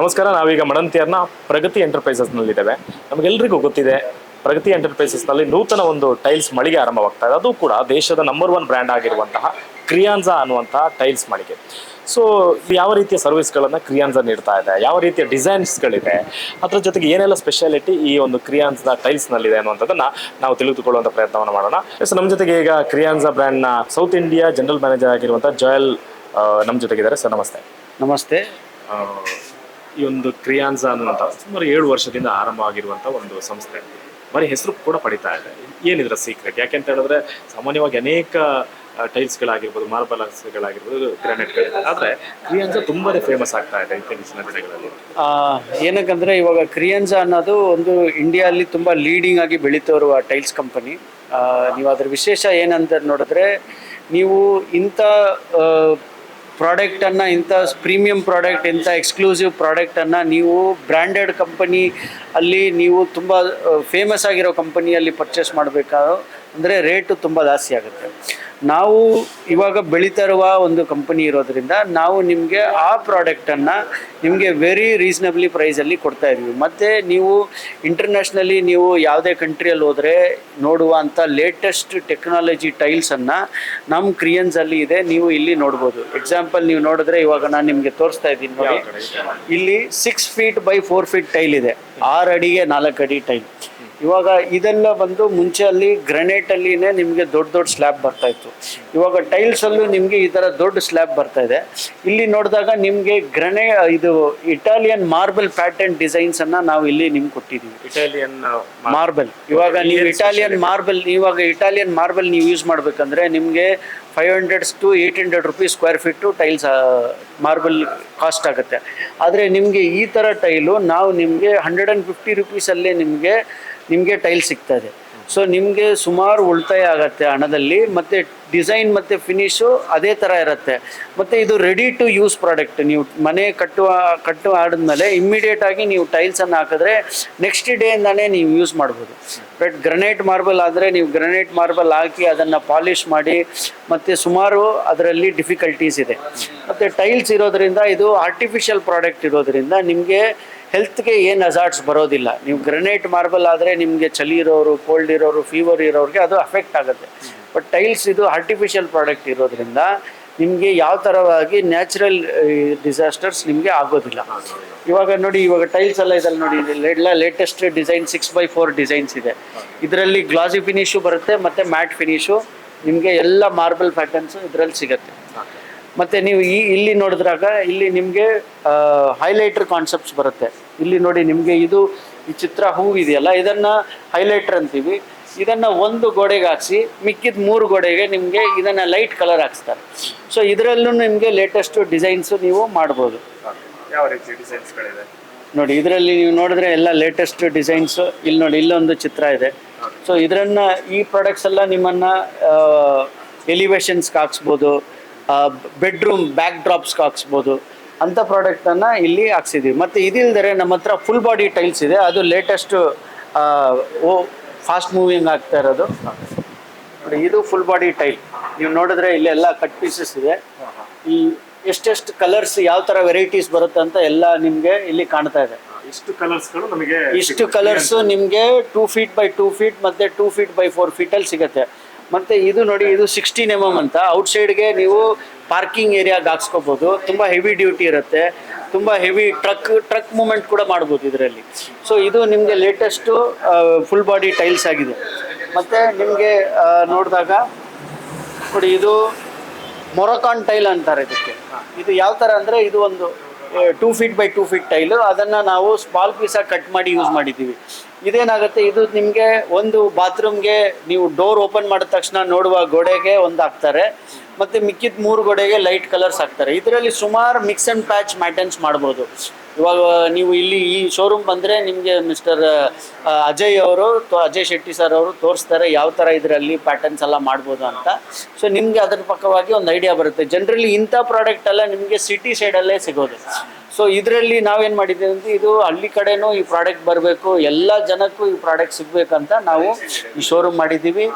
ನಮಸ್ಕಾರ ನಾವೀಗ ಮಡಂತಿಯರ್ನ ಪ್ರಗತಿ ಎಂಟರ್ಪ್ರೈಸಸ್ ನಮಗೆಲ್ಲರಿಗೂ ಗೊತ್ತಿದೆ ಪ್ರಗತಿ ಎಂಟರ್ಪ್ರೈಸಸ್ನಲ್ಲಿ ನೂತನ ಒಂದು ಟೈಲ್ಸ್ ಮಳಿಗೆ ಆರಂಭವಾಗ್ತಾ ಇದೆ. ಅದು ಕೂಡ ದೇಶದ ನಂಬರ್ ಒನ್ ಬ್ರ್ಯಾಂಡ್ ಆಗಿರುವಂತಹ ಕ್ರಿಯಾನ್ಸಾ ಅನ್ನುವಂತಹ ಟೈಲ್ಸ್ ಮಳಿಗೆ. ಸೊ ಯಾವ ರೀತಿಯ ಸರ್ವಿಸ್ಗಳನ್ನು ಕ್ರಿಯಾನ್ಸಾ ನೀಡ್ತಾ ಇದೆ ಯಾವ ರೀತಿಯ ಡಿಸೈನ್ಸ್ಗಳಿದೆ ಅದರ ಜೊತೆಗೆ ಏನೆಲ್ಲ ಸ್ಪೆಷಾಲಿಟಿ ಈ ಒಂದು ಕ್ರಿಯಾನ್ಸ್ನ ಟೈಲ್ಸ್ ಅನ್ನುವಂಥದ್ದನ್ನು ನಾವು ತಿಳಿದುಕೊಳ್ಳುವಂಥ ಪ್ರಯತ್ನವನ್ನು ಮಾಡೋಣ. ಸೊ ನಮ್ಮ ಜೊತೆಗೆ ಈಗ ಕ್ರಿಯಾನ್ಸಾ ಬ್ರ್ಯಾಂಡ್ನ ಸೌತ್ ಇಂಡಿಯಾ ಜನರಲ್ ಮ್ಯಾನೇಜರ್ ಆಗಿರುವಂಥ ಜೋಯಲ್ ನಮ್ಮ ಜೊತೆಗಿದ್ದಾರೆ. ಸರ್ ನಮಸ್ತೆ. ನಮಸ್ತೆ. ಈ ಒಂದು ಕ್ರಿಯಾನ್ಸಾ ಅನ್ನುವಂಥ ಸುಮಾರು ಏಳು ವರ್ಷದಿಂದ ಆರಂಭವಾಗಿರುವಂಥ ಒಂದು ಸಂಸ್ಥೆ. ಬರೀ ಹೆಸರು ಕೂಡ ಪಡಿತಾ ಇದೆ ಏನಿದ್ರ ಸೀಕ್ರೆಟ್ ಯಾಕೆಂತ ಹೇಳಿದ್ರೆ ಸಾಮಾನ್ಯವಾಗಿ ಅನೇಕ ಟೈಲ್ಸ್ಗಳಾಗಿರ್ಬೋದು ಮಾರ್ಬಲ್ಸ್ಗಳಾಗಿರ್ಬೋದು ಗ್ರಾನೈಟ್ಗಳಿದೆ ಆದರೆ ಕ್ರಿಯಾನ್ಸಾ ತುಂಬಾನೇ ಫೇಮಸ್ ಆಗ್ತಾ ಇದೆ ಇತ್ತೀಚಿನ ದಿನಗಳಲ್ಲಿ. ಏನಕ್ಕಂದ್ರೆ ಇವಾಗ ಕ್ರಿಯನ್ಸಾ ಅನ್ನೋದು ಒಂದು ಇಂಡಿಯಾದಲ್ಲಿ ತುಂಬ ಲೀಡಿಂಗ್ ಆಗಿ ಬೆಳೀತಾ ಇರುವ ಟೈಲ್ಸ್ ಕಂಪನಿ ನೀವು ಅದರ ವಿಶೇಷ ಏನಂತ ನೋಡಿದ್ರೆ ನೀವು ಇಂಥ ಪ್ರಾಡಕ್ಟನ್ನು ಇಂಥ ಪ್ರೀಮಿಯಂ ಪ್ರಾಡಕ್ಟ್, ಇಂಥ ಎಕ್ಸ್ಕ್ಲೂಸಿವ್ ಪ್ರಾಡಕ್ಟನ್ನು ನೀವು ಬ್ರ್ಯಾಂಡೆಡ್ ಕಂಪನಿ ಅಲ್ಲಿ ನೀವು ತುಂಬ ಫೇಮಸ್ ಆಗಿರೋ ಕಂಪನಿಯಲ್ಲಿ ಪರ್ಚೇಸ್ ಮಾಡಬೇಕಾದ ಅಂದರೆ ರೇಟು ತುಂಬ ಜಾಸ್ತಿ ಆಗುತ್ತೆ. ನಾವು ಇವಾಗ ಬೆಳೀತಾ ಇರುವ ಒಂದು ಕಂಪನಿ ಇರೋದ್ರಿಂದ ನಾವು ನಿಮಗೆ ಆ ಪ್ರಾಡಕ್ಟನ್ನು ನಿಮಗೆ ವೆರಿ ರೀಸನಬ್ಲಿ ಪ್ರೈಸಲ್ಲಿ ಕೊಡ್ತಾ ಇದ್ದೀವಿ. ಮತ್ತು ನೀವು ಇಂಟರ್ನ್ಯಾಷನಲಿ ನೀವು ಯಾವುದೇ ಕಂಟ್ರಿಯಲ್ಲಿ ಹೋದರೆ ನೋಡುವಂಥ ಲೇಟೆಸ್ಟ್ ಟೆಕ್ನಾಲಜಿ ಟೈಲ್ಸನ್ನು ನಮ್ಮ ಕ್ರಿಯನ್ಸಲ್ಲಿ ಇದೆ ನೀವು ಇಲ್ಲಿ ನೋಡ್ಬೋದು. ಎಕ್ಸಾಂಪಲ್ ನೀವು ನೋಡಿದ್ರೆ ಇವಾಗ ನಾನು ನಿಮಗೆ ತೋರಿಸ್ತಾ ಇದ್ದೀನಿ ನೋಡಿ. ಇಲ್ಲಿ six feet by four feet tile ಇದೆ. ಆರು ಅಡಿಗೆ ನಾಲ್ಕು ಅಡಿ ಟೈಲ್ ಇವಾಗ ಇದೆಲ್ಲ ಬಂದು ಮುಂಚೆ ಅಲ್ಲಿ ಗ್ರನೇಟ್ ಅಲ್ಲಿನೇ ನಿಮಗೆ ದೊಡ್ಡ ದೊಡ್ಡ ಸ್ಲ್ಯಾಬ್ ಬರ್ತಾ ಇತ್ತು. ಇವಾಗ ಟೈಲ್ಸ್ ಅಲ್ಲೂ ನಿಮಗೆ ಈ ತರ ದೊಡ್ಡ ಸ್ಲ್ಯಾಬ್ ಬರ್ತಾ ಇದೆ. ಇಲ್ಲಿ ನೋಡಿದಾಗ ನಿಮಗೆ ಗ್ರನೇ ಇದು ಇಟಾಲಿಯನ್ ಮಾರ್ಬಲ್ ಪ್ಯಾಟರ್ನ್ ಡಿಸೈನ್ಸ್ ಅನ್ನ ನಾವು ಇಲ್ಲಿ ನಿಮ್ಗೆ ಕೊಟ್ಟಿದ್ದೀವಿ ಇಟಾಲಿಯನ್ ಮಾರ್ಬಲ್ ಇವಾಗ ನೀವು ಇಟಾಲಿಯನ್ ಮಾರ್ಬಲ್ ಇವಾಗ ಇಟಾಲಿಯನ್ ಮಾರ್ಬಲ್ ನೀವು ಯೂಸ್ ಮಾಡಬೇಕಂದ್ರೆ ನಿಮಗೆ five hundreds to eight hundred rupees square feet tiles marble cost ಆಗುತ್ತೆ. ಆದರೆ ನಿಮಗೆ ಈ ಥರ ಟೈಲು ನಾವು ನಿಮಗೆ ಹಂಡ್ರೆಡ್ ಆ್ಯಂಡ್ ಫಿಫ್ಟಿ ರುಪೀಸಲ್ಲೇ ನಿಮಗೆ ನಿಮಗೆ ಟೈಲ್ ಸಿಗ್ತದೆ ಸೊ ನಿಮಗೆ ಸುಮಾರು ಉಳಿತಾಯ ಆಗುತ್ತೆ ಹಣದಲ್ಲಿ, ಮತ್ತು ಡಿಸೈನ್ ಮತ್ತು ಫಿನಿಶು ಅದೇ ಥರ ಇರುತ್ತೆ. ಮತ್ತು ಇದು ರೆಡಿ ಟು ಯೂಸ್ ಪ್ರಾಡಕ್ಟ್ ನೀವು ಮನೆ ಕಟ್ಟುವ ಕಟ್ಟು ಆಡಿದ್ಮೇಲೆ ಇಮ್ಮಿಡಿಯೇಟಾಗಿ ನೀವು ಟೈಲ್ಸನ್ನು ಹಾಕಿದ್ರೆ ನೆಕ್ಸ್ಟ್ ಡೇಯಿಂದಾನೇ ನೀವು ಯೂಸ್ ಮಾಡ್ಬೋದು. ಬಟ್ ಗ್ರನೈಟ್ ಮಾರ್ಬಲ್ ಆದರೆ ನೀವು ಗ್ರನೈಟ್ ಮಾರ್ಬಲ್ ಹಾಕಿ ಅದನ್ನು ಪಾಲಿಷ್ ಮಾಡಿ, ಮತ್ತು ಸುಮಾರು ಅದರಲ್ಲಿ ಡಿಫಿಕಲ್ಟೀಸ್ ಇದೆ. ಮತ್ತು ಟೈಲ್ಸ್ ಇರೋದ್ರಿಂದ ಇದು ಆರ್ಟಿಫಿಷಿಯಲ್ ಪ್ರಾಡಕ್ಟ್ ಇರೋದ್ರಿಂದ ನಿಮಗೆ ಹೆಲ್ತ್ಗೆ ಏನು ಅಜಾರ್ಟ್ಸ್ ಬರೋದಿಲ್ಲ. ನೀವು ಗ್ರನೇಟ್ ಮಾರ್ಬಲ್ ಆದರೆ ನಿಮಗೆ ಚಳಿ ಇರೋರು ಕೋಲ್ಡ್ ಇರೋರು ಫೀವರ್ ಇರೋರಿಗೆ ಅದು ಅಫೆಕ್ಟ್ ಆಗುತ್ತೆ. ಬಟ್ ಟೈಲ್ಸ್ ಇದು ಆರ್ಟಿಫಿಷಿಯಲ್ ಪ್ರಾಡಕ್ಟ್ ಇರೋದ್ರಿಂದ ನಿಮಗೆ ಯಾವ ಥರವಾಗಿ ನ್ಯಾಚುರಲ್ ಡಿಸಾಸ್ಟರ್ಸ್ ನಿಮಗೆ ಆಗೋದಿಲ್ಲ. ಇವಾಗ ನೋಡಿ, ಇವಾಗ ಟೈಲ್ಸ್ ಎಲ್ಲ ಇದೆಲ್ಲ ನೋಡಿ ಎಲ್ಲ latest design six by four designs ಇದೆ. ಇದರಲ್ಲಿ ಗ್ಲಾಸಿ ಫಿನಿಶು ಬರುತ್ತೆ, ಮತ್ತು ಮ್ಯಾಟ್ ಫಿನಿಶು ನಿಮಗೆ ಎಲ್ಲ ಮಾರ್ಬಲ್ ಪ್ಯಾಟರ್ನ್ಸು ಇದರಲ್ಲಿ ಸಿಗುತ್ತೆ. ಮತ್ತೆ ನೀವು ಈ ಇಲ್ಲಿ ನೋಡಿದ್ರಾಗ ಇಲ್ಲಿ ನಿಮಗೆ ಹೈಲೈಟರ್ ಕಾನ್ಸೆಪ್ಟ್ಸ್ ಬರುತ್ತೆ. ಇಲ್ಲಿ ನೋಡಿ ನಿಮಗೆ ಇದು ಈ ಚಿತ್ರ ಹೂವು ಇದೆಯಲ್ಲ ಇದನ್ನ ಹೈಲೈಟರ್ ಅಂತೀವಿ. ಇದನ್ನ ಒಂದು ಗೋಡೆಗೆ ಹಾಕ್ಸಿ ಮಿಕ್ಕಿದ ಮೂರು ಗೋಡೆಗೆ ನಿಮಗೆ ಇದನ್ನ ಲೈಟ್ ಕಲರ್ ಹಾಕ್ಸ್ತಾರೆ. ಸೊ ಇದರಲ್ಲೂ ನಿಮಗೆ ಲೇಟೆಸ್ಟು ಡಿಸೈನ್ಸ್ ನೀವು ಮಾಡ್ಬೋದು. ಯಾವ ರೀತಿ ಡಿಸೈನ್ಸ್ಗಳಿದೆ ನೋಡಿ ಇದರಲ್ಲಿ ನೀವು ನೋಡಿದ್ರೆ ಎಲ್ಲ ಲೇಟೆಸ್ಟ್ ಡಿಸೈನ್ಸ್ ಇಲ್ಲಿ ನೋಡಿ ಇಲ್ಲೊಂದು ಚಿತ್ರ ಇದೆ. ಸೊ ಇದರನ್ನು ಈ ಪ್ರಾಡಕ್ಟ್ಸ್ ಎಲ್ಲ ನಿಮ್ಮನ್ನ ಎಲಿವೇಶನ್ಸ್ಗೆ ಹಾಕ್ಸ್ಬೋದು. Bedroom back ಡ್ರಾಪ್ಸ್ಗೆ ಹಾಕ್ಸ್ಬೋದು. ಅಂಥ ಪ್ರಾಡಕ್ಟನ್ನು ಇಲ್ಲಿ ಹಾಕ್ಸಿದ್ದೀವಿ ಮತ್ತು ಇದಿಲ್ಲದರೆ ನಮ್ಮ ಹತ್ರ ಫುಲ್ ಬಾಡಿ ಟೈಲ್ಸ್ ಇದೆ. ಅದು ಲೇಟೆಸ್ಟು ಓ ಫಾಸ್ಟ್ ಮೂವಿಂಗ್ ಆಗ್ತಾ ಇರೋದು. ನೋಡಿ ಇದು ಫುಲ್ ಬಾಡಿ ಟೈಲ್ ನೀವು ನೋಡಿದ್ರೆ ಇಲ್ಲೆಲ್ಲ ಕಟ್ ಪೀಸಸ್ ಇದೆ. ಈ ಎಷ್ಟೆಷ್ಟು ಕಲರ್ಸ್ ಯಾವ ಥರ ವೆರೈಟೀಸ್ ಬರುತ್ತೆ ಅಂತ ಎಲ್ಲ ನಿಮಗೆ ಇಲ್ಲಿ ಕಾಣ್ತಾ ಇದೆ. ಇಷ್ಟು ಕಲರ್ಸ್ಗಳು ನಮಗೆ ಇಷ್ಟು ಕಲರ್ಸ್ ನಿಮಗೆ two feet by two feet ಮತ್ತೆ ಟೂ ಫೀಟ್ ಬೈ ಫೋರ್ ಫೀಟಲ್ಲಿ ಸಿಗುತ್ತೆ. ಮತ್ತೆ ಇದು ನೋಡಿ, ಇದು ಸಿಕ್ಸ್ಟೀನ್ ಎಂ ಎಂ ಅಂತ. ಔಟ್ಸೈಡ್ಗೆ ನೀವು ಪಾರ್ಕಿಂಗ್ ಏರಿಯಾಗೆ ಹಾಕ್ಸ್ಕೋಬೋದು. ತುಂಬ ಹೆವಿ ಡ್ಯೂಟಿ ಇರುತ್ತೆ. ತುಂಬ ಹೆವಿ ಟ್ರಕ್ ಟ್ರಕ್ ಮೂಮೆಂಟ್ ಕೂಡ ಮಾಡ್ಬೋದು ಇದರಲ್ಲಿ. ಸೊ ಇದು ನಿಮಗೆ ಲೇಟೆಸ್ಟು ಫುಲ್ ಬಾಡಿ ಟೈಲ್ಸ್ ಆಗಿದೆ. ಮತ್ತು ನಿಮಗೆ ನೋಡಿದಾಗ, ನೋಡಿ, ಇದು ಮೊರಕಾನ್ ಟೈಲ್ ಅಂತಾರೆ ಇದಕ್ಕೆ. ಇದು ಯಾವ ಥರ ಅಂದರೆ, ಇದು ಒಂದು two feet by two feet tile ಅದನ್ನು ನಾವು ಸ್ಮಾಲ್ ಪೀಸಾಗಿ ಕಟ್ ಮಾಡಿ ಯೂಸ್ ಮಾಡಿದ್ದೀವಿ. ಇದೇನಾಗುತ್ತೆ? ಇದು ನಿಮಗೆ ಒಂದು ಬಾತ್ರೂಮ್ಗೆ ನೀವು ಡೋರ್ ಓಪನ್ ಮಾಡಿದ ತಕ್ಷಣ ನೋಡುವ ಗೋಡೆಗೆ ಒಂದು ಹಾಕ್ತಾರೆ. ಮತ್ತು ಮಿಕ್ಕಿದ ಮೂರು ಗೋಡೆಗೆ ಲೈಟ್ ಕಲರ್ಸ್ ಹಾಕ್ತಾರೆ. ಇದರಲ್ಲಿ ಸುಮಾರು ಮಿಕ್ಸ್ ಆ್ಯಂಡ್ ಪ್ಯಾಚ್ ಮ್ಯಾಟರ್ನ್ಸ್ ಮಾಡ್ಬೋದು. ಇವಾಗ ನೀವು ಇಲ್ಲಿ ಈ ಶೋರೂಮ್ ಬಂದರೆ ನಿಮಗೆ ಮಿಸ್ಟರ್ ಅಜಯ್ ಅವರು ಅಜಯ್ ಶೆಟ್ಟಿ ಸರ್ ಅವರು ತೋರಿಸ್ತಾರೆ ಯಾವ ಥರ ಇದರಲ್ಲಿ ಪ್ಯಾಟರ್ನ್ಸ್ ಎಲ್ಲ ಮಾಡ್ಬೋದು ಅಂತ. ಸೊ ನಿಮಗೆ ಅದ್ರ ಪಕ್ಕವಾಗಿ ಒಂದು ಐಡಿಯಾ ಬರುತ್ತೆ. ಜನರಲಿ ಇಂಥ ಪ್ರಾಡಕ್ಟ್ ಎಲ್ಲ ನಿಮಗೆ ಸಿಟಿ ಸೈಡಲ್ಲೇ ಸಿಗೋದು. ಸೊ ಇದರಲ್ಲಿ ನಾವೇನು ಮಾಡಿದ್ದೀವಿ ಅಂದರೆ ಇದು ಹಳ್ಳಿ ಕಡೆನೂ ಈ ಪ್ರಾಡಕ್ಟ್ ಬರಬೇಕು, ಎಲ್ಲ ಜನಕ್ಕೂ ಈ ಪ್ರಾಡಕ್ಟ್ ಸಿಗಬೇಕಂತ ನಾವು ಈ ಶೋರೂಮ್ ಮಾಡಿದ್ದೀವಿ.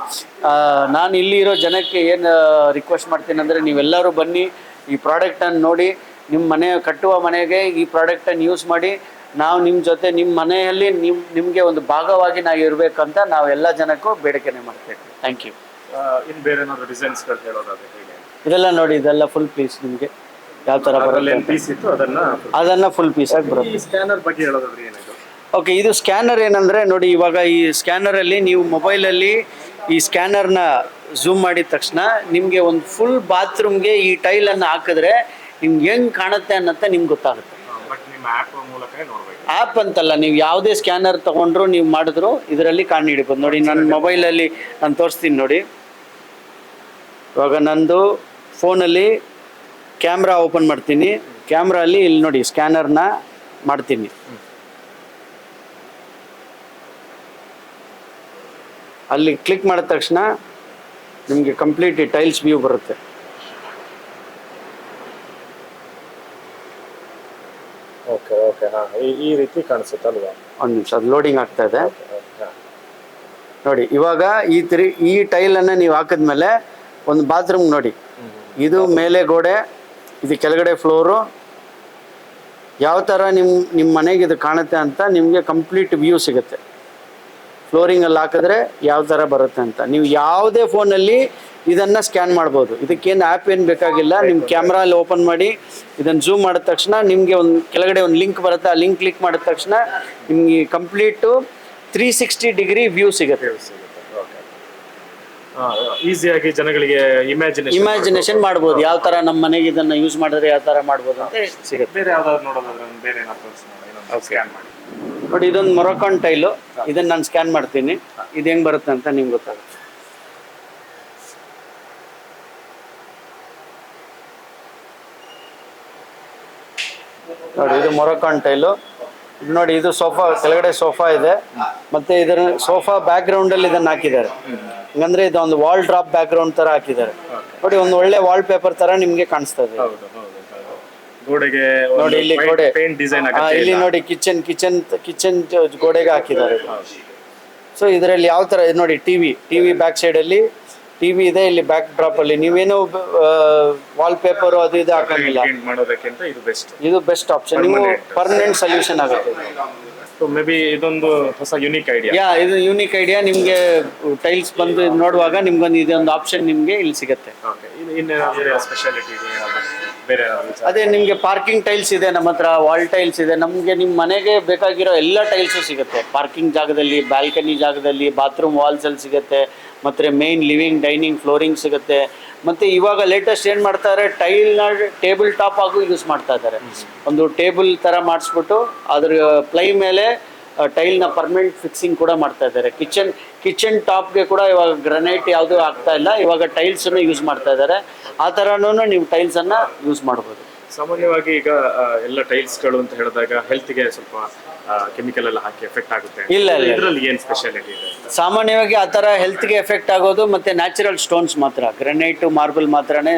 ನಾನು ಇಲ್ಲಿ ಇರೋ ಜನಕ್ಕೆ ಏನು ರಿಕ್ವೆಸ್ಟ್ ಮಾಡ್ತೀನಿ ಅಂದರೆ ನೀವೆಲ್ಲರೂ ಬನ್ನಿ, ಈ ಪ್ರಾಡಕ್ಟನ್ನು ನೋಡಿ. ನಿಮ್ಮ ಮನೆ ಕಟ್ಟುವ ಮನೆಗೆ ಈ ಪ್ರಾಡಕ್ಟನ್ನು ಯೂಸ್ ಮಾಡಿ ನಾವು ನಿಮ್ಮ ಜೊತೆ ನಿಮ್ಮ ಮನೆಯಲ್ಲಿ ನಿಮ್ಮ ನಿಮಗೆ ಒಂದು ಭಾಗವಾಗಿ ನಾವು ಇರಬೇಕಂತ ನಾವು ಎಲ್ಲ ಜನಕ್ಕೂ ಬೇಡಿಕೆನೆ ಮಾಡ್ತೇವೆ. ಥ್ಯಾಂಕ್ ಯು ಇನ್ನು ಬೇರೆ ಏನಾದರೂ ಡಿಸೈನ್ಸ್ಗಳು ಹೇಳೋದಾದ್ರೆ ಹೇಗೆ ಇದೆಲ್ಲ ನೋಡಿ ಇದೆಲ್ಲ ಫುಲ್ ಪೀಸ್ ನಿಮಗೆ. ಯಾವ ಥರ ಬರಲ್ಲ ಪೀಸ್ ಇತ್ತು ಅದನ್ನು ಅದನ್ನು ಫುಲ್ ಪೀಸಾಗಿ ಬರುತ್ತೆ. ಈ ಸ್ಕ್ಯಾನರ್ ಬಗ್ಗೆ ಹೇಳೋದಾದ್ರೆ ಏನಿದೆ? ಓಕೆ ಇದು ಸ್ಕ್ಯಾನರ್ ಏನಂದರೆ ನೋಡಿ ಇವಾಗ ಈ ಸ್ಕ್ಯಾನರಲ್ಲಿ ನೀವು ಮೊಬೈಲಲ್ಲಿ ಈ ಸ್ಕ್ಯಾನರ್ನ ಝೂಮ್ ಮಾಡಿದ ತಕ್ಷಣ ನಿಮಗೆ ಒಂದು ಫುಲ್ ಬಾತ್ರೂಮ್ಗೆ ಈ ಟೈಲನ್ನು ಹಾಕಿದ್ರೆ ನಿಮ್ಗೆ ಹೆಂಗೆ ಕಾಣುತ್ತೆ ಅನ್ನತ್ತೆ ನಿಮ್ಗೆ ಗೊತ್ತಾಗುತ್ತೆ. ಆ್ಯಪ್ ಅಂತಲ್ಲ ನೀವು ಯಾವುದೇ ಸ್ಕ್ಯಾನರ್ ತೊಗೊಂಡ್ರು ನೀವು ಮಾಡಿದ್ರು ಇದರಲ್ಲಿ ಕಾಣ್ ಹಿಡಿಬೋದು. ನೋಡಿ ನನ್ನ ಮೊಬೈಲಲ್ಲಿ ನಾನು ತೋರಿಸ್ತೀನಿ ನೋಡಿ. ಇವಾಗ ನಂದು ಫೋನಲ್ಲಿ ಕ್ಯಾಮ್ರಾ ಓಪನ್ ಮಾಡ್ತೀನಿ. ಕ್ಯಾಮ್ರಾಲ್ಲಿ ಇಲ್ಲಿ ನೋಡಿ ಸ್ಕ್ಯಾನರ್ನ ಮಾಡ್ತೀನಿ. ಅಲ್ಲಿ ಕ್ಲಿಕ್ ಮಾಡಿದ ತಕ್ಷಣ ನಿಮಗೆ ಕಂಪ್ಲೀಟ್ ಟೈಲ್ಸ್ ವ್ಯೂ ಬರುತ್ತೆ. ಓಕೆ ಓಕೆ ಹಾ ಈ ರೀತಿ ಕಾಣಿಸುತ್ತಲ್ವಾ ಒಂದು ನಿಮಿಷ ಅದು ಲೋಡಿಂಗ್ ಆಗ್ತಾ ಇದೆ. ನೋಡಿ ಇವಾಗ ಈ ತಿರಿ ಈ ಟೈಲನ್ನು ನೀವು ಹಾಕಿದ್ಮೇಲೆ ಒಂದು ಬಾತ್ರೂಮ್ ನೋಡಿ. ಇದು ಮೇಲೆ ಗೋಡೆ ಇದು ಕೆಳಗಡೆ ಫ್ಲೋರು ಯಾವ ಥರ ನಿಮ್ಮ ನಿಮ್ಮ ಮನೆಗೆ ಇದು ಕಾಣುತ್ತೆ ಅಂತ ನಿಮಗೆ ಕಂಪ್ಲೀಟ್ ವ್ಯೂ ಸಿಗುತ್ತೆ. ಫ್ಲೋರಿಂಗಲ್ಲಿ ಹಾಕಿದ್ರೆ ಯಾವ ಥರ ಬರುತ್ತೆ ಅಂತ. ನೀವು ಯಾವುದೇ ಫೋನಲ್ಲಿ ಇದನ್ನು ಸ್ಕ್ಯಾನ್ ಮಾಡ್ಬೋದು. ಇದಕ್ಕೇನು ಆ್ಯಪ್ ಏನು ಬೇಕಾಗಿಲ್ಲ ನಿಮ್ಮ ಕ್ಯಾಮ್ರಲ್ಲಿ ಓಪನ್ ಮಾಡಿ ಇದನ್ನು ಝೂಮ್ ಮಾಡಿದ ತಕ್ಷಣ ನಿಮಗೆ ಒಂದು ಕೆಳಗಡೆ ಒಂದು ಲಿಂಕ್ ಬರುತ್ತೆ. ಆ ಲಿಂಕ್ ಕ್ಲಿಕ್ ಮಾಡಿದ ತಕ್ಷಣ ನಿಮಗೆ complete three sixty degree view ಸಿಗುತ್ತೆ. ಈಸಿಯಾಗಿ ಜನಗಳಿಗೆ ಇಮ್ಯಾಜಿನೇಷನ್ ಇಮ್ಯಾಜಿನೇಷನ್ ಮಾಡ್ಬೋದು. ಯಾವ ಥರ ನಮ್ಮ ಮನೆಗೆ ಇದನ್ನು ಯೂಸ್ ಮಾಡಿದ್ರೆ ಯಾವ ಥರ ಮಾಡ್ಬೋದು ಅಂತ ಸಿಗುತ್ತೆ. ಬೇರೆ ಯಾವ್ದಾದ್ರು ನೋಡೋದಾದ್ರೆ ಬೇರೆ ಏನಾದ್ರು ತೋರಿಸಿ ಸ್ಕ್ಯಾನ್ ಮಾಡಿ. ನೋಡಿ ಇದೊಂದು ಮೊರಕಾನ್ ಟೈಲು ಇದನ್ನು ನಾನು ಸ್ಕ್ಯಾನ್ ಮಾಡ್ತೀನಿ. ಇದು ಹೆಂಗೆ ಬರುತ್ತೆ ಅಂತ ನಿಮ್ಗೆ ಗೊತ್ತಾಗುತ್ತೆ. ನೋಡಿ ಇದು ಮೊರಕಾನ್ ಟೈಲು. ನೋಡಿ ಇದು ಸೋಫಾ ಕೆಳಗಡೆ ಸೋಫಾ ಇದೆ. ಮತ್ತೆ ಇದರ ಸೋಫಾ ಬ್ಯಾಕ್ ಗ್ರೌಂಡ್ ಅಲ್ಲಿ ಇದನ್ನ ಹಾಕಿದ್ದಾರೆ. ಹಂಗಂದ್ರೆ ಇದು ಒಂದು ವಾಲ್ ಡ್ರಾಪ್ ಬ್ಯಾಕ್ ಗ್ರೌಂಡ್ ತರ ಹಾಕಿದ್ದಾರೆ. ನೋಡಿ ಒಂದು ಒಳ್ಳೆ ವಾಲ್ ಪೇಪರ್ ತರ ನಿಮ್ಗೆ ಕಾಣಿಸ್ತಾ ಇದೆ. ಗೋಡೆಗೆ ನೋಡಿ ಇಲ್ಲಿ ಗೋಡೆ ಪೇಂಟ್ ಡಿಸೈನ್ ಆ, ಇಲ್ಲಿ ನೋಡಿ ಕಿಚನ್ ಕಿಚನ್ ಕಿಚನ್ ಗೋಡೆಗೆ ಹಾಕಿದ್ದಾರೆ. ಸೊ ಇದರಲ್ಲಿ ಯಾವ ತರ ನೋಡಿ ಟಿವಿ ಟಿವಿ ಬ್ಯಾಕ್ ಸೈಡ್ ಅಲ್ಲಿ ಟಿವಿ ಇದೆ ಇಲ್ಲಿ ಬ್ಯಾಕ್ ಡ್ರಾಪ್ ಅಲ್ಲಿ. ನೀವೇನು ವಾಲ್ ಪೇಪರ್ ಅದು ಇದು ಹಾಕಂಗಿಲ್ಲ ಮಾಡೋದಕ್ಕಿಂತ ಇದು ಬೆಸ್ಟ್ ಇದು ಬೆಸ್ಟ್ ಆಪ್ಷನ್ ನೀವು. ಪರ್ಮನೆಂಟ್ ಸೊಲ್ಯೂಷನ್ ಆಗುತ್ತೆ. ಸೊ ಮೇ ಬಿ ಇದೊಂದು ಹೊಸ ಯುನಿಕ್ ಐಡಿಯಾ ಯಾ ಇದು ಯೂನಿಕ್ ಐಡಿಯಾ ನಿಮಗೆ ಟೈಲ್ಸ್ ಬಂದು ಇದ್ ನೋಡುವಾಗ ನಿಮ್ಗೊಂದು ಇದೊಂದು ಆಪ್ಷನ್ ನಿಮಗೆ ಇಲ್ಲಿ ಸಿಗುತ್ತೆ. ಓಕೆ ಇದು ಇನ್ನೇನಾದ್ರು ಸ್ಪೆಷಾಲಿಟಿ ಇದೆ ಏನಾದ್ರು? ಬೇರೆ ಏನಾದ್ರು ವಿಚಾರ? ಅದೇ ನಿಮ್ಗೆ ಪಾರ್ಕಿಂಗ್ ಟೈಲ್ಸ್ ಇದೆ ನಮ್ಮ ಹತ್ರ ವಾಲ್ ಟೈಲ್ಸ್ ಇದೆ. ನಮಗೆ ನಿಮ್ಮ ಮನೆಗೆ ಬೇಕಾಗಿರೋ ಎಲ್ಲ ಟೈಲ್ಸು ಸಿಗುತ್ತೆ. ಪಾರ್ಕಿಂಗ್ ಜಾಗದಲ್ಲಿ ಬಾಲ್ಕನಿ ಜಾಗದಲ್ಲಿ ಬಾತ್ರೂಮ್ ವಾಲ್ಸ್ ಅಲ್ಲಿ ಸಿಗುತ್ತೆ. ಮತ್ತೆ ಮೇನ್ ಲಿವಿಂಗ್ ಡೈನಿಂಗ್ ಫ್ಲೋರಿಂಗ್ ಸಿಗುತ್ತೆ. ಮತ್ತು ಇವಾಗ ಲೇಟೆಸ್ಟ್ ಏನು ಮಾಡ್ತಾರೆ? ಟೈಲ್ನ ಟೇಬಲ್ ಟಾಪ್ ಆಗು ಯೂಸ್ ಮಾಡ್ತಾ ಇದ್ದಾರೆ. ಒಂದು ಟೇಬಲ್ ಥರ ಮಾಡಿಸ್ಬಿಟ್ಟು ಅದ್ರ ಪ್ಲೈ ಮೇಲೆ ಟೈಲ್ನ ಪರ್ಮನೆಂಟ್ ಫಿಕ್ಸಿಂಗ್ ಕೂಡ ಮಾಡ್ತಾ ಇದ್ದಾರೆ. ಕಿಚನ್ ಕಿಚನ್ ಟಾಪ್ಗೆ ಕೂಡ ಇವಾಗ ಗ್ರನೈಟ್ ಯಾವುದೂ ಆಗ್ತಾ ಇಲ್ಲ. ಇವಾಗ ಟೈಲ್ಸನ್ನು ಯೂಸ್ ಮಾಡ್ತಾ ಇದ್ದಾರೆ. ಆ ಥರನೂ ನೀವು ಟೈಲ್ಸನ್ನು ಯೂಸ್ ಮಾಡ್ಬೋದು. ಸಾಮಾನ್ಯವಾಗಿ ಈಗ ಎಲ್ಲ ಟೈಲ್ಸ್ಗಳು ಅಂತ ಹೇಳಿದಾಗ ಹೆಲ್ತ್ಗೆ ಸ್ವಲ್ಪ ಕೆಮಿಕಲ್ ಎಲ್ಲ ಹಾಕಿ ಎಫೆಕ್ಟ್ ಆಗುತ್ತೆ. ಇಲ್ಲ, ಇಲ್ಲ. ಇದರಲ್ಲಿ ಏನು ಸ್ಪೆಷಾಲಿಟಿ ಇದೆ? ಸಾಮಾನ್ಯವಾಗಿ ಆ ಥರ ಹೆಲ್ತ್ಗೆ ಎಫೆಕ್ಟ್ ಆಗೋದು ಮತ್ತು ನ್ಯಾಚುರಲ್ ಸ್ಟೋನ್ಸ್ ಮಾತ್ರ ಗ್ರನೈಟು ಮಾರ್ಬಲ್ ಮಾತ್ರನೇ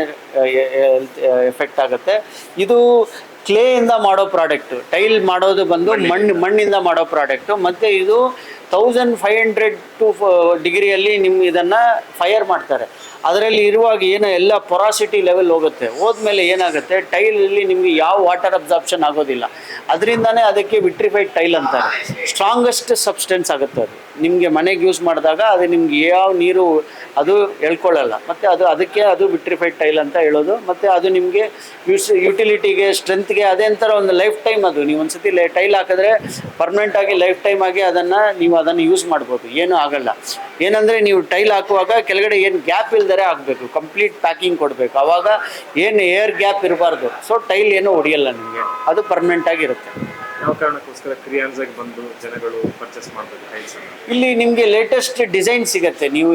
ಎಫೆಕ್ಟ್ ಆಗುತ್ತೆ. ಇದು ಕ್ಲೇಯಿಂದ ಮಾಡೋ ಪ್ರಾಡಕ್ಟ್ ಟೈಲ್ ಮಾಡೋದು ಬಂದು ಮಣ್ಣು ಮಣ್ಣಿಂದ ಮಾಡೋ ಪ್ರಾಡಕ್ಟು ಮತ್ತು ಇದು ತೌಸಂಡ್ ಫೈವ್ ಹಂಡ್ರೆಡ್ ಟು ಡಿಗ್ರಿಯಲ್ಲಿ ನಿಮ್ ಇದನ್ನು ಫೈರ್ ಮಾಡ್ತಾರೆ. ಅದರಲ್ಲಿ ಇರುವಾಗ ಏನೋ ಎಲ್ಲ ಪೊರಾಸಿಟಿ ಲೆವೆಲ್ ಹೋಗುತ್ತೆ. ಹೋದ್ಮೇಲೆ ಏನಾಗುತ್ತೆ? ಟೈಲಲ್ಲಿ ನಿಮಗೆ ಯಾವ ವಾಟರ್ ಅಬ್ಸಾರ್ಪ್ಷನ್ ಆಗೋದಿಲ್ಲ. ಅದರಿಂದನೇ ಅದಕ್ಕೆ ವಿಟ್ರಿಫೈಡ್ ಟೈಲ್ ಅಂತಾರೆ. ಸ್ಟ್ರಾಂಗೆಸ್ಟ್ ಸಬ್ಸ್ಟೆನ್ಸ್ ಆಗುತ್ತೆ ಅದು. ನಿಮಗೆ ಮನೆಗೆ ಯೂಸ್ ಮಾಡಿದಾಗ ಅದು ನಿಮ್ಗೆ ಯಾವ ನೀರು ಅದು ಎಳ್ಕೊಳ್ಳಲ್ಲ ಮತ್ತು ಅದು ಅದಕ್ಕೆ ಅದು ವಿಟ್ರಿಫೈಡ್ ಟೈಲ್ ಅಂತ ಹೇಳೋದು. ಮತ್ತು ಅದು ನಿಮಗೆ ಯೂಸ್ ಯುಟಿಲಿಟಿಗೆ ಸ್ಟ್ರೆಂತ್ಗೆ ಅದೇ ಒಂಥರ ಒಂದು ಲೈಫ್ ಟೈಮ್ ಅದು. ನೀವು ಒಂದ್ಸತಿ ಟೈಲ್ ಹಾಕಿದ್ರೆ ಪರ್ಮನೆಂಟಾಗಿ ಲೈಫ್ ಟೈಮ್ ಆಗಿ ಅದನ್ನು ನೀವು ಅದನ್ನು ಯೂಸ್ ಮಾಡ್ಬೋದು. ಏನೂ ಆಗಲ್ಲ. ಏನಂದರೆ ನೀವು ಟೈಲ್ ಹಾಕುವಾಗ ಕೆಳಗಡೆ ಏನು ಗ್ಯಾಪ್ ಇಲ್ದರೆ ಆಗಬೇಕು ಕಂಪ್ಲೀಟ್ ಪ್ಯಾಕಿಂಗ್ ಕೊಡಬೇಕು. ಆವಾಗ ಏನು ಏರ್ ಗ್ಯಾಪ್ ಇರಬಾರ್ದು. ಸೊ ಟೈಲ್ ಏನೂ ಹೊಡಿಯಲ್ಲ ನಿಮಗೆ. ಅದು ಪರ್ಮನೆಂಟ್ ಆಗಿರುತ್ತೆ. ಯಾವ ಕಾರಣಕ್ಕೋಸ್ಕರ ಕ್ರಿಯಾನ್ಸಾಗಿ ಬಂದು ಜನಗಳು ಪರ್ಚೇಸ್ ಮಾಡಬೇಕು ಇಲ್ಲಿ ನಿಮಗೆ ಲೇಟೆಸ್ಟ್ ಡಿಸೈನ್ ಸಿಗುತ್ತೆ. ನೀವು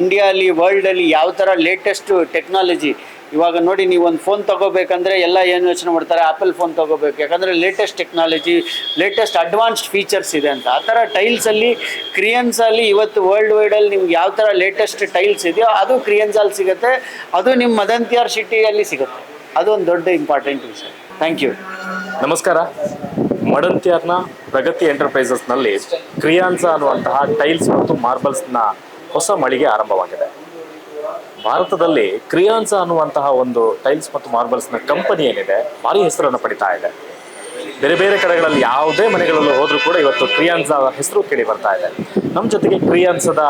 ಇಂಡಿಯಾಲಿ ವರ್ಲ್ಡಲ್ಲಿ ಯಾವ ಥರ ಲೇಟೆಸ್ಟ್ ಟೆಕ್ನಾಲಜಿ ಇವಾಗ ನೋಡಿ, ನೀವು ಒಂದು ಫೋನ್ ತಗೋಬೇಕಂದ್ರೆ ಎಲ್ಲ ಏನು ಯೋಚನೆ ಮಾಡ್ತಾರೆ? ಆ್ಯಪಲ್ ಫೋನ್ ತಗೋಬೇಕು. ಯಾಕಂದರೆ latest technology latest advanced features ಇದೆ ಅಂತ. ಆ ಥರ ಟೈಲ್ಸಲ್ಲಿ ಕ್ರಿಯನ್ಸಲ್ಲಿ ಇವತ್ತು ವರ್ಲ್ಡ್ ವೈಡಲ್ಲಿ ನಿಮ್ಗೆ ಯಾವ ಥರ ಲೇಟೆಸ್ಟ್ ಟೈಲ್ಸ್ ಇದೆಯೋ ಅದು ಕ್ರಿಯನ್ಸಲ್ಲಿ ಸಿಗುತ್ತೆ. ಅದು ನಿಮ್ಮ ಮದಂತಿಯಾರ್ ಸಿಟಿಯಲ್ಲಿ ಸಿಗುತ್ತೆ. ಅದು ಒಂದು ದೊಡ್ಡ ಇಂಪಾರ್ಟೆಂಟ್ ವಿಷಯ. ಥ್ಯಾಂಕ್ ಯು ನಮಸ್ಕಾರ. ಮಡಂತ್ಯಾರ್ನ ಪ್ರಗತಿ ಎಂಟರ್ಪ್ರೈಸಸ್ನಲ್ಲಿ ಕ್ರಿಯಾನ್ಸ ಅನ್ನುವಂತಹ ಟೈಲ್ಸ್ ಮತ್ತು ಮಾರ್ಬಲ್ಸ್ನ ಹೊಸ ಮಳಿಗೆ ಆರಂಭವಾಗಿದೆ. ಭಾರತದಲ್ಲಿ ಕ್ರಿಯಾನ್ಸ ಅನ್ನುವಂತಹ ಒಂದು ಟೈಲ್ಸ್ ಮತ್ತು ಮಾರ್ಬಲ್ಸ್ನ ಕಂಪನಿ ಏನಿದೆ, ಭಾರಿ ಹೆಸರನ್ನು ಪಡಿತಾ ಇದೆ. ಬೇರೆ ಬೇರೆ ಕಡೆಗಳಲ್ಲಿ ಯಾವುದೇ ಮನೆಗಳಲ್ಲೂ ಹೋದರೂ ಕೂಡ ಇವತ್ತು ಕ್ರಿಯಾನ್ಸ ಹೆಸರು ಕೇಳಿ ಬರ್ತಾ ಇದೆ. ನಮ್ಮ ಜೊತೆಗೆ ಕ್ರಿಯಾನ್ಸದ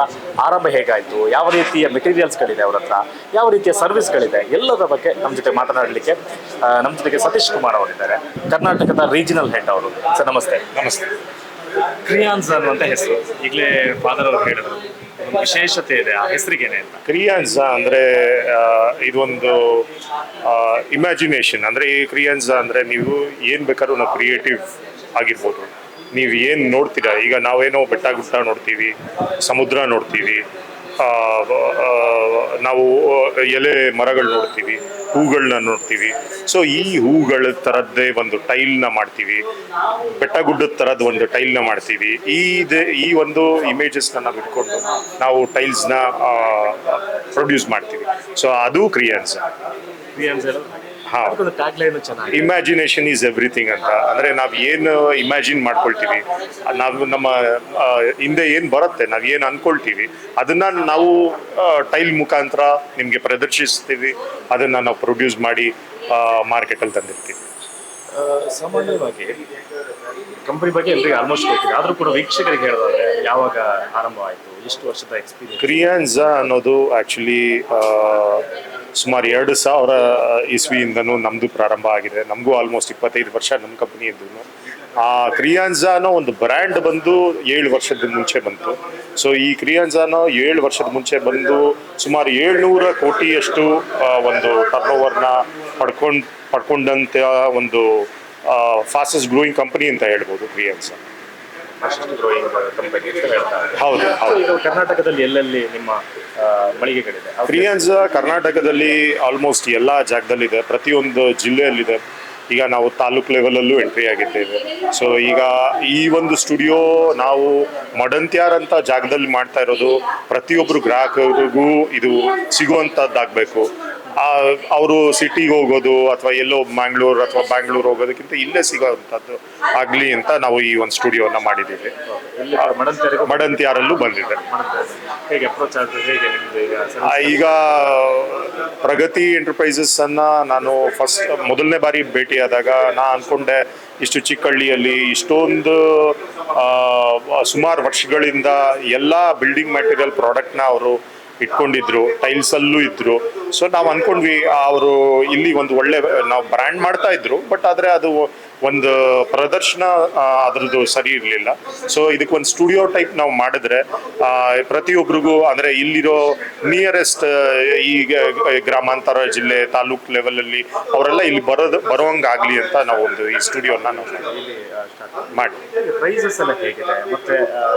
ಆರಂಭ ಹೇಗಾಯಿತು? ಯಾವ ರೀತಿಯ ಮೆಟೀರಿಯಲ್ಸ್ಗಳಿದೆ ಅವರ ಹತ್ರ? ಯಾವ ರೀತಿಯ ಸರ್ವಿಸ್ಗಳಿದೆ? ಎಲ್ಲದರ ಬಗ್ಗೆ ನಮ್ಮ ಜೊತೆ ಮಾತನಾಡಲಿಕ್ಕೆ ನಮ್ಮ ಜೊತೆಗೆ ಸತೀಶ್ ಕುಮಾರ್ ಅವರಿದ್ದಾರೆ. ಕರ್ನಾಟಕದ ರೀಜನಲ್ ಹೆಡ್ ಅವರು. ಸರ್, ನಮಸ್ತೆ. ನಮಸ್ತೆ. ಕ್ರಿಯಾನ್ಸ್ ಅನ್ನುವಂಥ ಹೆಸರು. ಈಗಲೇ ಫಾದರ್ ಅವರು ಹೇಳಿದ್ರು. ಒಂದು ವಿಶೇಷತೆ ಇದೆ, ಆ ಹೆಸರಿಗೇನೆ ಅಂತ. ಅಂದರೆ ಅಂದ್ರೆ ಇದೊಂದು ಇಮ್ಯಾಜಿನೇಷನ್ ಅಂದ್ರೆ ಈ ಕ್ರಿಯಾನ್ಸ ಅಂದ್ರೆ ನೀವು ಏನು ಬೇಕಾದ್ರೂ ನಾವು ಕ್ರಿಯೇಟಿವ್ ಆಗಿರ್ಬೋದು. ನೀವು ಏನು ನೋಡ್ತೀರಾ? ಈಗ ನಾವೇನೋ ಬೆಟ್ಟ ಗುಡ್ಡ ನೋಡ್ತೀವಿ, ಸಮುದ್ರ ನೋಡ್ತೀವಿ ನಾವು ಎಲೆ ಮರಗಳು ನೋಡ್ತೀವಿ ಹೂಗಳನ್ನ ನೋಡ್ತೀವಿ. ಸೊ ಈ ಹೂಗಳ ಥರದ್ದೇ ಒಂದು ಟೈಲ್ನ ಮಾಡ್ತೀವಿ. ಬೆಟ್ಟ ಗುಡ್ಡದ ಥರದ ಒಂದು ಟೈಲ್ನ ಮಾಡ್ತೀವಿ. ಈ ಈ ಒಂದು ಇಮೇಜಸ್ನ ನಾವು ಇಟ್ಕೊಂಡು ನಾವು ಟೈಲ್ಸ್ನ ಪ್ರೊಡ್ಯೂಸ್ ಮಾಡ್ತೀವಿ. ಸೊ ಅದು ಕ್ರಿಯಾನ್ಸ್. ಕ್ರಿಯಾನ್ಸ್ ಚೆನ್ನಾಗಿ ಇಮ್ಯಾಜಿನೇಷನ್ ಈಸ್ ಎವ್ರಿಥಿಂಗ್ ಅಂತ. ಅಂದ್ರೆ ನಾವು ಏನು ಇಮ್ಯಾಜಿನ್ ಮಾಡ್ಕೊಳ್ತೀವಿ ನಾವು ನಮ್ಮ ಹಿಂದೆ ಏನು ಬರುತ್ತೆ ನಾವು ಏನು ಅನ್ಕೊಳ್ತೀವಿ ಅದನ್ನ ನಾವು ಟೈಲ್ ಮುಖಾಂತರ ನಿಮಗೆ ಪ್ರದರ್ಶಿಸ್ತೀವಿ ಅದನ್ನ ನಾವು ಪ್ರೊಡ್ಯೂಸ್ ಮಾಡಿ ಮಾರ್ಕೆಟಲ್ಲಿ ತಂದಿರ್ತೀವಿ. ಸಾಮಾನ್ಯವಾಗಿ ಕಂಪನಿ ಬಗ್ಗೆ ಎಲ್ರಿಗೆ ಆಲ್ಮೋಸ್ಟ್ ಗೊತ್ತಿದೆ. ಆದ್ರೂ ಕೂಡ ವೀಕ್ಷಕರಿಗೆ ಹೇಳಿದ್ರೆ ಯಾವಾಗ ಆರಂಭವಾಯಿತು ಎಷ್ಟು ವರ್ಷದ ಎಕ್ಸ್ಪೀರಿಯನ್ಸ್ ಕ್ರಿಯಾನ್ಸ ಅನ್ನೋದು ಆ್ಯಕ್ಚುಲಿ ಸುಮಾರು ಎರಡು ಸಾವಿರ ಇಸ್ವಿಯಿಂದನೂ ನಮ್ಮದು ಪ್ರಾರಂಭ ಆಗಿದೆ. ನಮಗೂ ಆಲ್ಮೋಸ್ಟ್ ಇಪ್ಪತ್ತೈದು ವರ್ಷ ನಮ್ಮ ಕಂಪ್ನಿ ಇದ್ದು ಆ ಕ್ರಿಯಾನ್ಸಾ ಅನ್ನೋ ಒಂದು ಬ್ರ್ಯಾಂಡ್ ಬಂದು ಏಳು ವರ್ಷದ ಮುಂಚೆ ಬಂತು. ಸೊ ಈ ಕ್ರಿಯಾನ್ಝಾನೋ ಏಳು ವರ್ಷದ ಮುಂಚೆ ಬಂದು ಸುಮಾರು ಏಳ್ನೂರ ಕೋಟಿಯಷ್ಟು ಒಂದು ಟರ್ನ್ ಓವರ್ನ ಪಡ್ಕೊಂಡು, ಪಡ್ಕೊಂಡಂತ ಒಂದು ಫಾಸ್ಟೆಸ್ಟ್ ಗ್ರೋಯಿಂಗ್ ಕಂಪನಿ ಅಂತ ಹೇಳ್ಬೋದು ಕ್ರಿಯಾನ್ಸಾ ಗ್ರೋಯಿಂಗ್ ಕಂಪನಿ ಅಂತ ಹೇಳ್ತಾರೆ? ಹೌದು ಈಗ ಕರ್ನಾಟಕದಲ್ಲಿ ಎಲ್ಲೆಲ್ಲಿ ನಿಮ್ಮ ಮಳಿಗೆಗಳಿದೆ? ಕ್ರಿಯಾನ್ಸ್ ಕರ್ನಾಟಕದಲ್ಲಿ ಆಲ್ಮೋಸ್ಟ್ ಎಲ್ಲ ಜಾಗದಲ್ಲಿದೆ. ಪ್ರತಿಯೊಂದು ಜಿಲ್ಲೆಯಲ್ಲಿದೆ. ಈಗ ನಾವು ತಾಲೂಕ್ ಲೆವೆಲಲ್ಲೂ ಎಂಟ್ರಿ ಆಗಿದ್ದೇವೆ. ಸೊ ಈಗ ಈ ಒಂದು ಸ್ಟುಡಿಯೋ ನಾವು ಮಡಂತ್ಯಾರ್ ಅಂತ ಜಾಗದಲ್ಲಿ ಮಾಡ್ತಾ ಇರೋದು ಪ್ರತಿಯೊಬ್ಬರು ಗ್ರಾಹಕರಿಗೂ ಇದು ಸಿಗುವಂಥದ್ದಾಗಬೇಕು ಅವರು ಸಿಟಿಗೆ ಹೋಗೋದು ಅಥವಾ ಎಲ್ಲೋ ಮ್ಯಾಂಗ್ಳೂರ್ ಅಥವಾ ಬ್ಯಾಂಗ್ಳೂರ್ ಹೋಗೋದಕ್ಕಿಂತ ಇಲ್ಲೇ ಸಿಗೋವಂಥದ್ದು ಆಗಲಿ ಅಂತ ನಾವು ಈ ಒಂದು ಸ್ಟುಡಿಯೋನ ಮಾಡಿದ್ದೀವಿ. ಮಡಂತ್ಯಾರಲ್ಲೂ ಬಂದಿದೆ ಈಗ ಪ್ರಗತಿ ಎಂಟರ್ಪ್ರೈಸಸ್ ಅನ್ನ ನಾನು ಫಸ್ಟ್ ಮೊದಲನೇ ಬಾರಿ ಭೇಟಿಯಾದಾಗ ನಾ ಅನ್ಕೊಂಡೆ ಇಷ್ಟು ಚಿಕ್ಕಹಳ್ಳಿಯಲ್ಲಿ ಇಷ್ಟೊಂದು ಸುಮಾರು ವರ್ಷಗಳಿಂದ ಎಲ್ಲ ಬಿಲ್ಡಿಂಗ್ ಮೆಟೀರಿಯಲ್ ಪ್ರಾಡಕ್ಟ್ನ ಅವರು ಇಟ್ಕೊಂಡಿದ್ರು ಟೈಲ್ಸ್ ಅಲ್ಲೂ ಇದ್ರು. ಸೊ ನಾವು ಅನ್ಕೊಂಡ್ವಿ ಅವರು ಇಲ್ಲಿ ಒಂದು ಒಳ್ಳೆ, ನಾವು ಬ್ರ್ಯಾಂಡ್ ಮಾಡ್ತಾ ಇದ್ರು ಬಟ್ ಆದ್ರೆ ಅದು ಒಂದು ಪ್ರದರ್ಶನ ಅದರದ್ದು ಸರಿ ಇರಲಿಲ್ಲ. ಸೊ ಇದಕ್ಕೆ ಒಂದು ಸ್ಟುಡಿಯೋ ಟೈಪ್ ನಾವು ಮಾಡಿದ್ರೆ ಪ್ರತಿಯೊಬ್ಬರಿಗೂ ಅಂದರೆ ಇಲ್ಲಿರೋ ನಿಯರೆಸ್ಟ್ ಈ ಗ್ರಾಮಾಂತರ ಜಿಲ್ಲೆ ತಾಲೂಕು ಲೆವೆಲಲ್ಲಿ ಅವರೆಲ್ಲ ಇಲ್ಲಿ ಬರೋದು ಬರೋಂಗಾಗಲಿ ಅಂತ ನಾವು ಒಂದು ಈ ಸ್ಟುಡಿಯೋನ ನಾವು ಮಾಡಿ. ಪ್ರೈಸಸ್ ಎಲ್ಲ ಹೇಗಿದೆ? ಮತ್ತೆ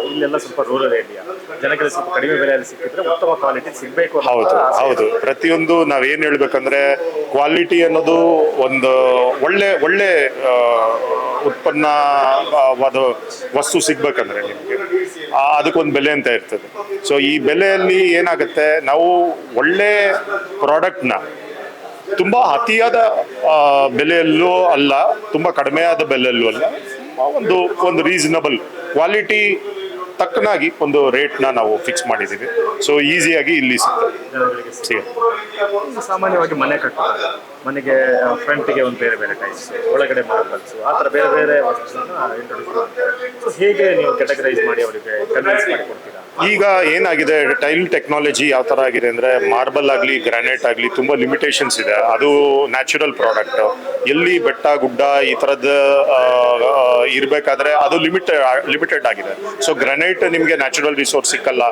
ಇಲ್ಲೆಲ್ಲ ಸ್ವಲ್ಪ ರೂರಲ್ ಏರಿಯಾ ಜನಗಳಿಗೆ ಸ್ವಲ್ಪ ಕಡಿಮೆ ಬೆಲೆಯಲ್ಲಿ ಸಿಕ್ಕಿದ್ರೆ ಉತ್ತಮ ಕ್ವಾಲಿಟಿ ಸಿಗಬೇಕು ಹೌದು ಹೌದು. ಪ್ರತಿಯೊಂದು ನಾವೇನು ಹೇಳ್ಬೇಕಂದ್ರೆ ಕ್ವಾಲಿಟಿ ಅನ್ನೋದು ಒಂದು ಒಳ್ಳೆ ಒಳ್ಳೆ ಉತ್ಪನ್ನವಾದ ವಸ್ತು ಸಿಗ್ಬೇಕಂದ್ರೆ ನಿಮಗೆ. ಅದಕ್ಕೊಂದು ಬೆಲೆ ಅಂತ ಇರ್ತದೆ. ಸೊ ಈ ಬೆಲೆಯಲ್ಲಿ ಏನಾಗುತ್ತೆ ನಾವು ಒಳ್ಳೆ ಪ್ರಾಡಕ್ಟ್ನ ತುಂಬ ಅತಿಯಾದ ಬೆಲೆಯಲ್ಲೂ ಅಲ್ಲ ತುಂಬಾ ಕಡಿಮೆಯಾದ ಬೆಲೆಯಲ್ಲೂ ಅಲ್ಲ ಒಂದು ಒಂದು ರೀಸನಬಲ್ ಕ್ವಾಲಿಟಿ ತಕ್ಕನಾಗಿ ಒಂದು ರೇಟ್ನ ನಾವು ಫಿಕ್ಸ್ ಮಾಡಿದ್ದೀವಿ. ಸೊ ಈಸಿಯಾಗಿ ಇಲ್ಲಿ ಸಿಗ್ತದೆ. ಸಿಗುತ್ತೆ. ಸಾಮಾನ್ಯವಾಗಿ ಮನೆ ಕಟ್ಟುತ್ತಾರೆ ಮನೆಗೆ ಫ್ರಂಟ್ಗೆ ಒಂದು ಬೇರೆ ಬೇರೆ ಟೈಪ್ಸ್ ಒಳಗಡೆ ಮಾರ್ಬಲ್ಸ್ ಆ ಥರ ಬೇರೆ ಬೇರೆ ಇಂಟ್ರೊಡ್ಯೂಸ್ ಸೊ ಹೇಗೆ ನೀವು ಕೆಟಗರೈಸ್ ಮಾಡಿ ಅವರಿಗೆ ಕನ್ವಿನ್ಸ್ ಮಾಡಿಕೊಡ್ತೀರಾ ಈಗ ಏನಾಗಿದೆ ಟೈಲ್ ಟೆಕ್ನಾಲಜಿ ಯಾವ ಥರ ಆಗಿದೆ ಅಂದರೆ ಮಾರ್ಬಲ್ ಆಗಲಿ ಗ್ರಾನೈಟ್ ಆಗಲಿ ತುಂಬ ಲಿಮಿಟೇಷನ್ಸ್ ಇದೆ. ಅದು ನ್ಯಾಚುರಲ್ ಪ್ರಾಡಕ್ಟ್ ಎಲ್ಲಿ ಬೆಟ್ಟ, ಗುಡ್ಡ ಈ ಥರದ ಇರಬೇಕಾದ್ರೆ ಅದು ಲಿಮಿಟ್ ಲಿಮಿಟೆಡ್ ಆಗಿದೆ. ಸೊ ಗ್ರಾನೈಟ್ ನಿಮಗೆ ನ್ಯಾಚುರಲ್ ರಿಸೋರ್ಸ್ ಸಿಕ್ಕಲ್ಲ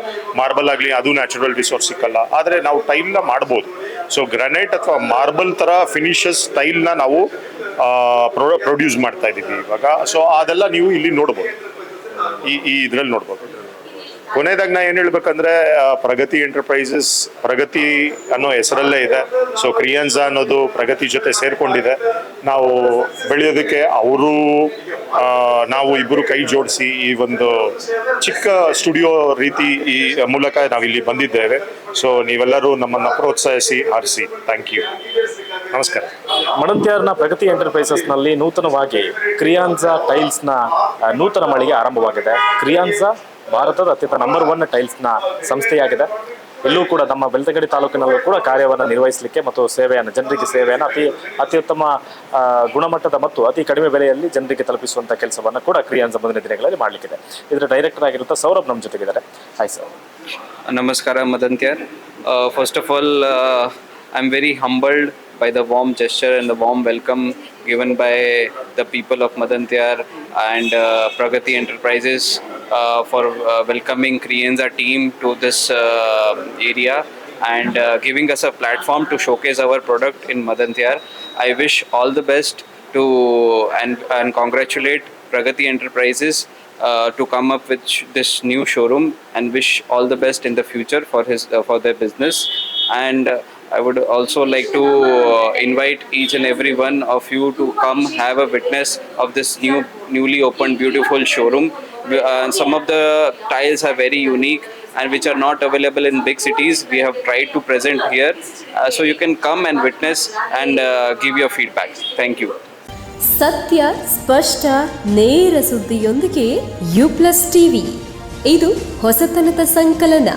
ಮಾರ್ಬಲ್ ಆಗಲಿ ಅದು ನ್ಯಾಚುರಲ್ ರಿಸೋರ್ಸ್ ಸಿಕ್ಕಲ್ಲ. ಆದರೆ ನಾವು ಟೈಲ್ನ ಮಾಡ್ಬೋದು. ಸೊ ಗ್ರಾನೈಟ್ ಅಥವಾ ಮಾರ್ಬಲ್ ಥರ ಫಿನಿಷಸ್ ಸ್ಟೈಲ್ನ ನಾವು ಪ್ರೊಡ್ಯೂಸ್ ಮಾಡ್ತಾ ಇದ್ದೀವಿ ಇವಾಗ. ಸೊ ಅದೆಲ್ಲ ನೀವು ಇಲ್ಲಿ ನೋಡ್ಬೋದು. ಈ ಈ ಇದರಲ್ಲಿ ನೋಡ್ಬೋದು. ಕೊನೆಯದಾಗ ನಾ ಏನು ಹೇಳ್ಬೇಕಂದ್ರೆ ಪ್ರಗತಿ ಎಂಟರ್ಪ್ರೈಸಸ್ ಪ್ರಗತಿ ಅನ್ನೋ ಹೆಸರಲ್ಲೇ ಇದೆ. ಸೊ ಕ್ರಿಯನ್ಸಾ ಅನ್ನೋದು ಪ್ರಗತಿ ಜೊತೆ ಸೇರ್ಕೊಂಡಿದೆ. ನಾವು ಬೆಳೆಯೋದಕ್ಕೆ ಅವರು ನಾವು ಇಬ್ಬರು ಕೈ ಜೋಡಿಸಿ ಈ ಒಂದು ಚಿಕ್ಕ ಸ್ಟುಡಿಯೋ ರೀತಿ ಈ ಮೂಲಕ ನಾವಿಲ್ಲಿ ಬಂದಿದ್ದೇವೆ. ಸೊ ನೀವೆಲ್ಲರೂ ನಮ್ಮನ್ನು ಪ್ರೋತ್ಸಾಹಿಸಿ ಆರಿಸಿ ಥ್ಯಾಂಕ್ ಯು ನಮಸ್ಕಾರ. ಮಡಂತ್ಯಾರ್ನ ಪ್ರಗತಿ ಎಂಟರ್ಪ್ರೈಸಸ್ನಲ್ಲಿ ನೂತನವಾಗಿ ಕ್ರಿಯಾನ್ಸಾ ಟೈಲ್ಸ್ನ ನೂತನ ಮಳಿಗೆ ಆರಂಭವಾಗಿದೆ. ಕ್ರಿಯಾನ್ಸಾ ಭಾರತದ ಅತ್ಯಂತ ನಂಬರ್ ಒನ್ ಟೈಲ್ಸ್ನ ಸಂಸ್ಥೆಯಾಗಿದೆ. ಎಲ್ಲೂ ಕೂಡ ನಮ್ಮ ಬೆಳ್ತಗಡಿ ತಾಲೂಕಿನಲ್ಲೂ ಕೂಡ ಕಾರ್ಯವನ್ನು ನಿರ್ವಹಿಸಲಿಕ್ಕೆ ಮತ್ತು ಸೇವೆಯನ್ನು, ಜನರಿಗೆ ಸೇವೆಯನ್ನು ಅತಿ, ಅತ್ಯುತ್ತಮ ಗುಣಮಟ್ಟದ ಮತ್ತು ಅತಿ ಕಡಿಮೆ ಬೆಲೆಯಲ್ಲಿ ಜನರಿಗೆ ತಲುಪಿಸುವಂಥ ಕೆಲಸವನ್ನು ಕೂಡ ಕ್ರಿಯಾನ್ಸ ಮುಂದಿನ ದಿನಗಳಲ್ಲಿ ಮಾಡಲಿಕ್ಕಿದೆ. ಇದರ ಡೈರೆಕ್ಟರ್ ಆಗಿರುವಂಥ ಸೌರಭ್ ನಮ್ಮ ಜೊತೆಗಿದ್ದಾರೆ. ಹಾಯ್ ಸರ್ ನಮಸ್ಕಾರ ಮದಂತ್ಯಾರ್ first of all I am very humbled by the warm gesture and the warm welcome given by the people of Madantyar and uh, Pragati Enterprises uh, for uh, welcoming Krienza team to this uh, area and uh, giving us a platform to showcase our product in Madantyar. I wish all the best to and, and congratulate Pragati Enterprises uh, to come up with this new showroom and wish all the best in the future for his uh, for their business and uh, I would also like to uh, invite each and every one of you to come have a witness of this new newly opened beautiful showroom. Uh, some of the tiles are very unique and which are not available in big cities. We have tried to present here, uh, so you can come and witness and uh, give your feedback. Thank you. ಸತ್ಯ ಸ್ಪಷ್ಟ ನೇರ ಸುದ್ದಿಯೊಂದಿಗೆ you plus TV ಇದು ಹೊಸತನದ ಸಂಕಲನ